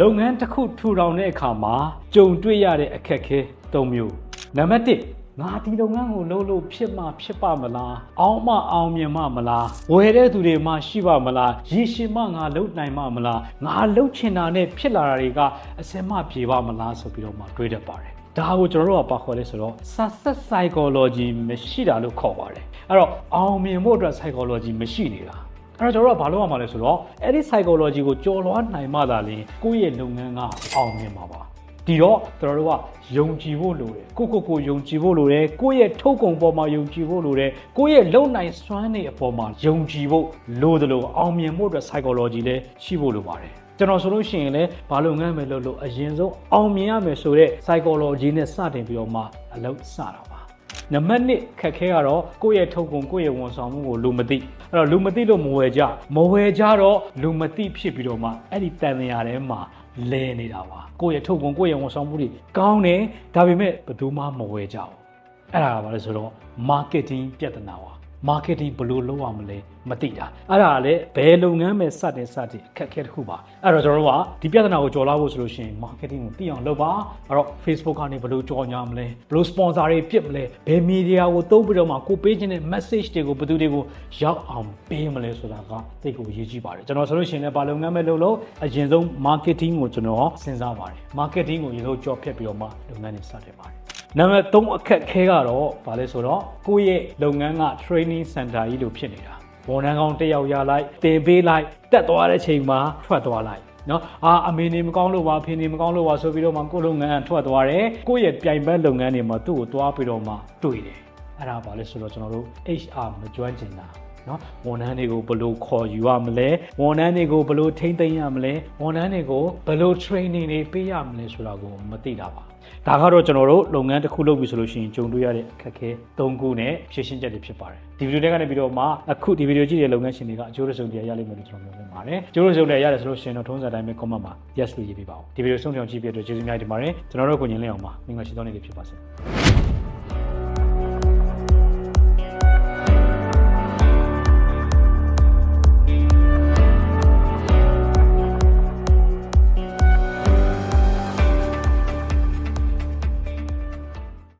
လုပ်ငန်းတစ်ခုထူထောင်တဲ့အခါမှာကြုံတွေ့ရတဲ့အခက်အခဲ၃မျိုးနံပါတ်1ငါဒီလုပ်ငန်းကိုလုပ်လို့ဖြစ်မှဖြစ်ပါမလားအောင်မအောင်မြင်မှမလားဝယ်တဲ့သူတွေမှရှိပါမလားရည်ရှင်မှငါလုပ်နိုင်မှမလားငါလုပ်ချင်တာနဲ့ဖြစ်လာတာတွေကအစင်မပြေပါမလားဆိုပြီးတော့မှတွေးတတ်ပါတယ်ဒါကိုကျွန်တော်တို့ကပါခေါ်လဲဆိုတော့ success psychology မရှိတာလို့ခေါ်ပါတယ်အဲ့တော့အောင်မြင်ဖို့အတွက် psychology မရှိနေတာ အဲ့တော့ကျွန်တော်တို့ကဘာလုပ်ရမှာလဲဆိုတော့အဲ့ဒီ psychology ကိုကြော်လွှားနိုင်မှသာလျှင်ကိုယ့်ရဲ့လုပ်ငန်းကအောင်မြင်မှာပါဒီတော့ကျွန်တော်တို့ကယုံကြည်ဖို့လိုတယ်ကိုကိုကိုယုံကြည်ဖို့လိုတယ်ကိုယ့်ရဲ့ထုတ်ကုန်ပေါ်မှာယုံကြည်ဖို့လိုတယ်ကိုယ့်ရဲ့လုံနိုင်စွမ်းတွေအပေါ်မှာယုံကြည်ဖို့လိုတယ်လို့အောင်မြင်ဖို့အတွက် psychology လည်းရှိဖို့လိုပါတယ်ကျွန်တော်ဆိုလို့ရှိရင်လည်းဘာလုပ်ငန်းပဲလုပ်လို့အရင်ဆုံးအောင်မြင်ရမယ်ဆိုတဲ့ psychology နဲ့စတင်ပြီးတော့မှအလုပ်စတာပါ နံပါတ်1ခက်ခဲကတော့ကိုယ့်ရဲ့ထုတ်ကုန်ကိုယ့်ရဲ့ဝန်ဆောင်မှုကိုလူမသိအဲ့တော့လူမသိလို့မဝယ်ကြမဝယ်ကြတော့လူမသိဖြစ်ပြီးတော့မှအဲ့ဒီတန်မြာထဲမှာလဲနေတာပါကိုယ့်ရဲ့ထုတ်ကုန်ကိုယ့်ရဲ့ဝန်ဆောင်မှုတွေကောင်းတယ်ဒါပေမဲ့ဘယ်သူမှမဝယ်ကြဘူးအဲ့ဒါကဘာလဲဆိုတော့ marketing ပြဿနာပါ marketing ဘယ်လိုလုပ်ရမလဲမသိတာအဲ့ဒါကလည်းဘယ်လုပ်ငန်းပဲစတင်စတင်အခက်အခဲတစ်ခုပါအဲ့တော့ကျွန်တော်တို့ကဒီပြဿနာကိုကြော်လာဖို့ဆိုလို့ရှိရင် marketing ကိုသိအောင်လုပ်ပါအဲ့တော့ Facebook ကနေဘယ်လိုကြော်ညာမလဲဘယ်လို sponsor တွေပြစ်မလဲဘယ် media ကိုသုံးပြီးတော့မှကိုပေးခြင်းတဲ့ message တွေကိုဘယ်သူတွေကိုရောက်အောင်ပေးမလဲဆိုတာကသိကိုအရေးကြီးပါတယ်ကျွန်တော်ဆိုလို့ရှိရင်လည်းဘာလုပ်ငန်းပဲလုပ်လို့အရင်ဆုံး marketing ကိုကျွန်တော်စဉ်းစားပါတယ် marketing ကိုအရင်ဆုံးကြော်ဖြတ်ပြီးတော့မှလုပ်ငန်းတွေစတင်ပါတယ် နံပါတ်3အခက်ခဲကတော့ဗာလဲဆိုတော့ကိုယ့်ရဲ့လုပ်ငန်းက training center ကြီးလို့ဖြစ်နေတာဝန်ထမ်းကောင်းတစ်ယောက်ရလိုက်တင်ပေးလိုက်တက်သွားတဲ့ချိန်မှာထွက်သွားလိုက်နော်အာအမေနေမကောင်းလို့ပါဖေနေမကောင်းလို့ပါဆိုပြီးတော့မှကိုယ့်လုပ်ငန်းကထွက်သွားတယ်ကိုယ့်ရဲ့ပြိုင်ဘက်လုပ်ငန်းတွေမှာသူ့ကိုသွားပြီးတော့မှတွေ့တယ်အဲ့ဒါဗာလဲဆိုတော့ကျွန်တော်တို့ HR မကျွမ်းကျင်တာ နော်ဝန်ထမ်းတွေကိုဘယ်လိုခေါ်ယူရမလဲဝန်ထမ်းတွေကိုဘယ်လိုထိန်းသိမ်းရမလဲဝန်ထမ်းတွေကိုဘယ်လို training တွေပေးရမလဲဆိုတာကိုမသိတာပါဒါကတော့ကျွန်တော်တို့လုပ်ငန်းတစ်ခုလုပ်ပြီဆိုလို့ရှိရင်ကြုံတွေ့ရတဲ့အခက်အခဲ၃ခုနဲ့ဖြေရှင်းချက်တွေဖြစ်ပါတယ်ဒီဗီဒီယိုထဲကနေပြီးတော့မှအခုဒီဗီဒီယိုကြည့်တဲ့လုပ်ငန်းရှင်တွေကအကျိုးရဆုံးတွေရလိမ့်မယ်လို့ကျွန်တော်ပြောနေပါတယ်ကျိုးရဆုံးတွေရတယ်ဆိုလို့ရှိရင်တော့ထုံးစံတိုင်းပဲ comment မှာ yes လို့ရေးပြပါဦးဒီဗီဒီယိုဆုံးဖြောင်ကြည့်ပြတဲ့ကျေးဇူးများတင်ပါတယ်ကျွန်တော်တို့ကိုညင်လင်းအောင်ပါမင်္ဂလာရှိသောနေ့လေးဖြစ်ပါစေ